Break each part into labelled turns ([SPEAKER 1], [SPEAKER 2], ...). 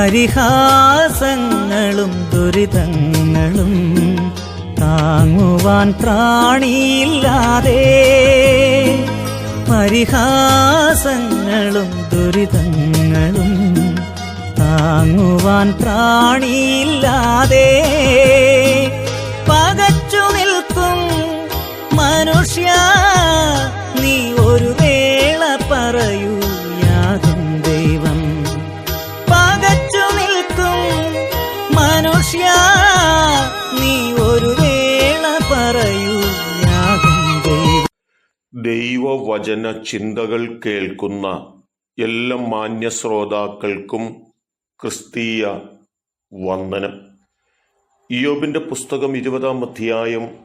[SPEAKER 1] പരിഹാസങ്ങളും ദുരിതങ്ങളും താങ്ങുവാൻ പ്രാണിയില്ലാതെ പരിഹാസങ്ങളും ദുരിതങ്ങളും താങ്ങുവാൻ ത്രാണിയില്ലാതെ
[SPEAKER 2] ദൈവവചന ചിന്തകൾ കേൾക്കുന്ന എല്ലാ മാന്യ ശ്രോതാക്കൾക്കും ക്രിസ്തീയ വന്ദനം. ഇയോബിന്റെ പുസ്തകം ഇരുപതാം അധ്യായം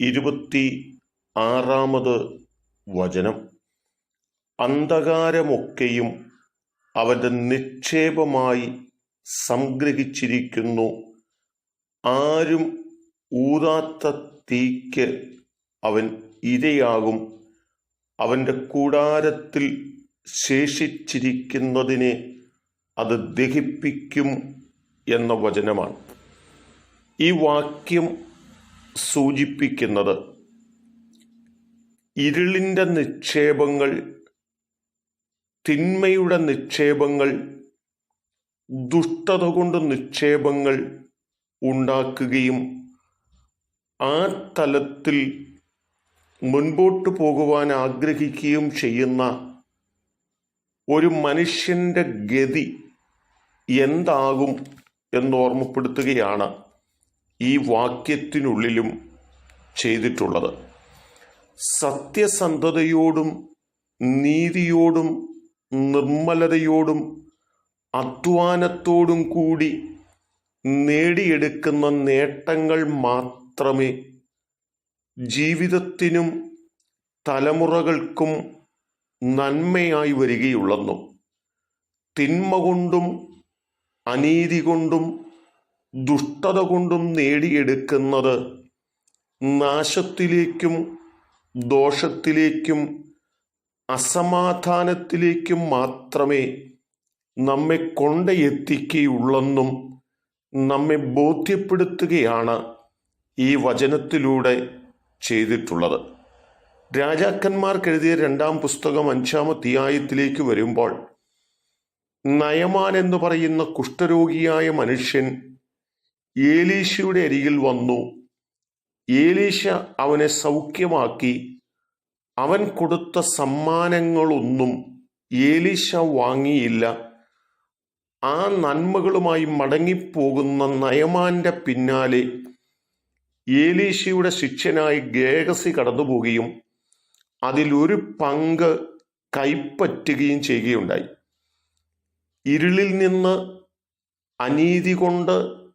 [SPEAKER 2] ഇരുപത്തി ആറാമത് വചനം. അന്ധകാരമൊക്കെയും അവന്റെ നിക്ഷേപമായി സംഗ്രഹിച്ചിരിക്കുന്നു. ആരും ഊതാത്ത തീക്ക് അവൻ ഇരയാകും. അവന്റെ കൂടാരത്തിൽ ശേഷിച്ചിരിക്കുന്നതിനെ അത് ദഹിപ്പിക്കും എന്ന വചനമാണ്. ഈ വാക്യം സൂചിപ്പിക്കുന്നത് ഇരുളിന്റെ നിക്ഷേപങ്ങൾ തിന്മയുടെ നിക്ഷേപങ്ങൾ ദുഷ്ടത കൊണ്ട് നിക്ഷേപങ്ങൾ ഉണ്ടാക്കുകയും ആ തലത്തിൽ മുൻപോട്ട് പോകുവാൻ ആഗ്രഹിക്കുകയും ചെയ്യുന്ന ഒരു മനുഷ്യന്റെ ഗതി എന്താകും എന്നോർമ്മപ്പെടുത്തുകയാണ് ഈ വാക്യത്തിനുള്ളിലും ചെയ്തിട്ടുള്ളത്. സത്യസന്ധതയോടും നീതിയോടും നിർമ്മലതയോടും അധ്വാനത്തോടും കൂടി നേടിയെടുക്കുന്ന നേട്ടങ്ങൾ മാത്രമേ ജീവിതത്തിനും തലമുറകൾക്കും നന്മയായി വരികയുള്ളെന്നും. തിന്മ കൊണ്ടും അനീതി കൊണ്ടും ദുഷ്ടത കൊണ്ടും നേടിയെടുക്കുന്നത് നാശത്തിലേക്കും ദോഷത്തിലേക്കും അസമാധാനത്തിലേക്കും മാത്രമേ നമ്മെ കൊണ്ടെത്തിക്കുകയുള്ളെന്നും നമ്മെ ബോധ്യപ്പെടുത്തുകയാണ് ഈ വചനത്തിലൂടെ ചെയ്തിട്ടുള്ളത്. രാജാക്കന്മാർക്കെഴുതിയ രണ്ടാം പുസ്തകം അഞ്ചാം അധ്യായത്തിലേക്ക് വരുമ്പോൾ നയമാൻ എന്ന് പറയുന്ന കുഷ്ഠരോഗിയായ മനുഷ്യൻ ഏലീശയുടെ അരികിൽ വന്നു. ഏലീശ അവനെ സൗഖ്യമാക്കി അവൻ കൊടുത്ത സമ്മാനങ്ങളൊന്നും ഏലീശ വാങ്ങിയില്ല. ആ നന്മകളുമായി മടങ്ങിപ്പോകുന്ന നയമാന്റെ പിന്നാലെ ഏലീശയുടെ ശിഷ്യനായി ഗേഹസി കടന്നുപോവുകയും അതിലൊരു പങ്ക് കൈപ്പറ്റുകയും ചെയ്യുകയുണ്ടായി. ഇരുളിൽ നിന്ന് അനീതി കൊണ്ട്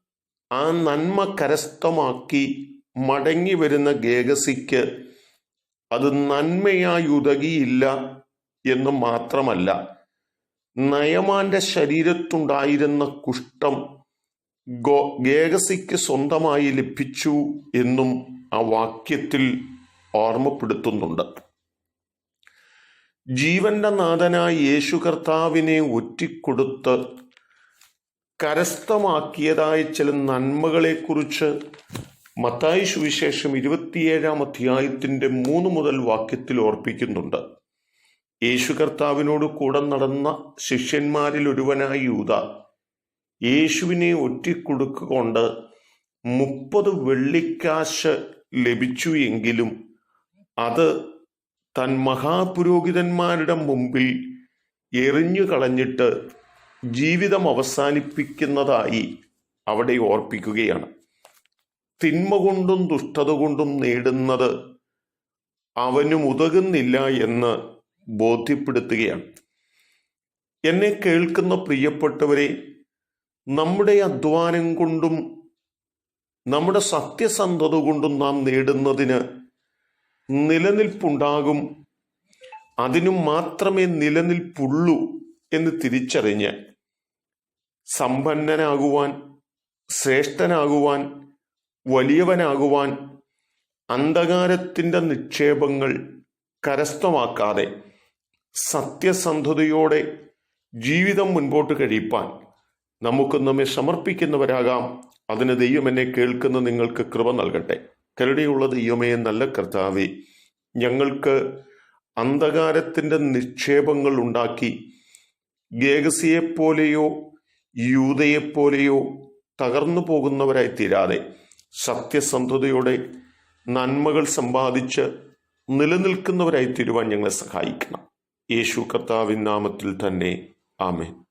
[SPEAKER 2] ആ നന്മ കരസ്ഥമാക്കി മടങ്ങി വരുന്ന ഗേഹസിക്ക് അത് നന്മയായി ഉതകിയില്ല എന്ന് മാത്രമല്ല നയമാന്റെ ശരീരത്തുണ്ടായിരുന്ന കുഷ്ഠം ഗോ ഗേഹസിക്ക് സ്വന്തമായി ലഭിച്ചു എന്നും ആ വാക്യത്തിൽ ഓർമ്മപ്പെടുത്തുന്നുണ്ട്. ജീവന്റെ നാഥനായ യേശു കർത്താവിനെ ഒറ്റിക്കൊടുത്ത് കരസ്ഥമാക്കിയതായ ചില നന്മകളെ കുറിച്ച് മത്തായി സുവിശേഷം ഇരുപത്തിയേഴാം അധ്യായത്തിന്റെ മൂന്ന് മുതൽ വാക്യത്തിൽ ഓർപ്പിക്കുന്നുണ്ട്. യേശു കർത്താവിനോട് കൂടെ നടന്ന ശിഷ്യന്മാരിൽ ഒരുവനായ യൂത യേശുവിനെ ഒറ്റിക്കൊടുക്കൊണ്ട് മുപ്പത് വെള്ളിക്കാശ് ലഭിച്ചു എങ്കിലും അത് തൻ മഹാപുരോഹിതന്മാരുടെ മുമ്പിൽ എറിഞ്ഞു കളഞ്ഞിട്ട് ജീവിതം അവസാനിപ്പിക്കുന്നതായി അവിടെ ഓർപ്പിക്കുകയാണ്. തിന്മ കൊണ്ടും ദുഷ്ടത കൊണ്ടും നേടുന്നത് അവനും ഉതകുന്നില്ല എന്ന് ബോധ്യപ്പെടുത്തുകയാണ്. എന്നെ കേൾക്കുന്ന പ്രിയപ്പെട്ടവരെ നമ്മുടെ അധ്വാനം കൊണ്ടും നമ്മുടെ സത്യസന്ധത കൊണ്ടും നാം നേടുന്നതിന് നിലനിൽപ്പുണ്ടാകും. അതിനു മാത്രമേ നിലനിൽപ്പുള്ളൂ എന്ന് തിരിച്ചറിഞ്ഞ് സമ്പന്നനാകുവാൻ ശ്രേഷ്ഠനാകുവാൻ വലിയവനാകുവാൻ അന്ധകാരത്തിന്റെ നിക്ഷേപങ്ങൾ കരസ്ഥമാക്കാതെ സത്യസന്ധതയോടെ ജീവിതം മുൻപോട്ട് കഴിപ്പാൻ നമുക്ക് നമ്മെ സമർപ്പിക്കുന്നവരാകാം. അതിന് ദൈവം എന്നെ കേൾക്കുന്ന നിങ്ങൾക്ക് കൃപ നൽകട്ടെ. കരുണയുള്ള ദൈവമേ നല്ല കർത്താവേ. ഞങ്ങൾക്ക് അന്ധകാരത്തിന്റെ നിക്ഷേപങ്ങൾ ഉണ്ടാക്കി ഗേഗസിയെപ്പോലെയോ യൂതയെപ്പോലെയോ തകർന്നു പോകുന്നവരായി തീരാതെ സത്യസന്ധതയോടെ നന്മകൾ സമ്പാദിച്ച് നിലനിൽക്കുന്നവരായി തീരുവാൻ ഞങ്ങളെ സഹായിക്കണം. യേശു കർത്താവിൻ നാമത്തിൽ തന്നെ. ആമേൻ.